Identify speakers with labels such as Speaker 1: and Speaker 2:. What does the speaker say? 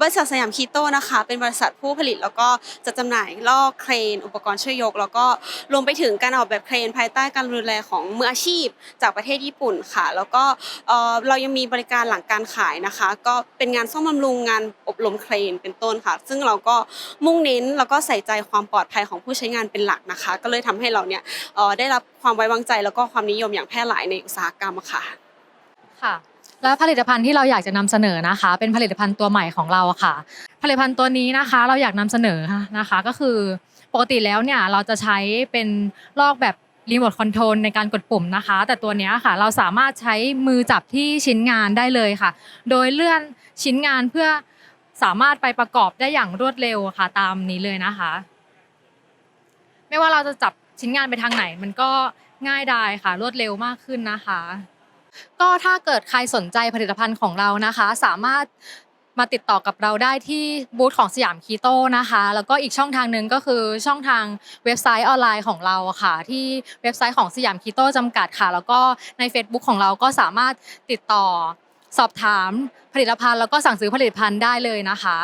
Speaker 1: บริษัทสยามคีโตนะคะ เป็นบริษัทผู้ผลิตแล้วก็จัดจำหน่ายลอกเครน อุปกรณ์ช่วยยก แล้วก็รวมไปถึงการออกแบบเครน ภายใต้การดูแลของมืออาชีพ จากประเทศญี่ปุ่นค่ะ แล้วก็เรายังมีบริการหลังการขายนะคะ ก็เป็นงานซ่อมบำรุงงานอบรมเครนเป็นต้นค่ะ ซึ่งเราก็มุ่งเน้นแล้วก็ใส่ใจความปลอดภัยของผู้ใช้งานเป็นหลักนะคะ ก็เลยทำให้เราเนี่ยได้รับความไว้วางใจแล้วก็ความนิยมอย่างแพร่หลายในอุตสาหกรรมค่ะ
Speaker 2: ค่ะ และผลิตภัณฑ์ที่เราอยากจะนำเสนอนะคะ เป็นผลิตภัณฑ์ตัวใหม่ของเราค่ะ ผลิตภัณฑ์ตัวนี้นะคะ เราอยากนำเสนอนะคะ ก็คือปกติแล้วเนี่ยเราจะใช้เป็นลอกแบบรีโมทคอนโทรลในการกดปุ่มนะคะ แต่ตัวนี้ค่ะเราสามารถใช้มือจับที่ชิ้นงานได้เลยค่ะ โดยเลื่อนชิ้นงานเพื่อสามารถไปประกอบได้อย่างรวดเร็วค่ะตามนี้เลยนะคะ ไม่ว่าเราจะจับชิ้นงานไปทางไหน มันก็ง่ายดายค่ะรวดเร็วมากขึ้นนะคะ ก็ถ้าเกิดใครสนใจผลิตภัณฑ์ของเรานะคะ สามารถมาติดต่อกับเราได้ที่บูธของสยามคีโตนะคะ แล้วก็อีกช่องทางหนึ่งก็คือช่องทางเว็บไซต์ออนไลน์ของเราค่ะ ที่เว็บไซต์ของสยามคีโตจำกัดค่ะ แล้วก็ใน Facebook ของเราก็สามารถติดต่อสอบถามผลิตภัณฑ์ แล้วก็สั่งซื้อผลิตภัณฑ์ได้เลยนะคะ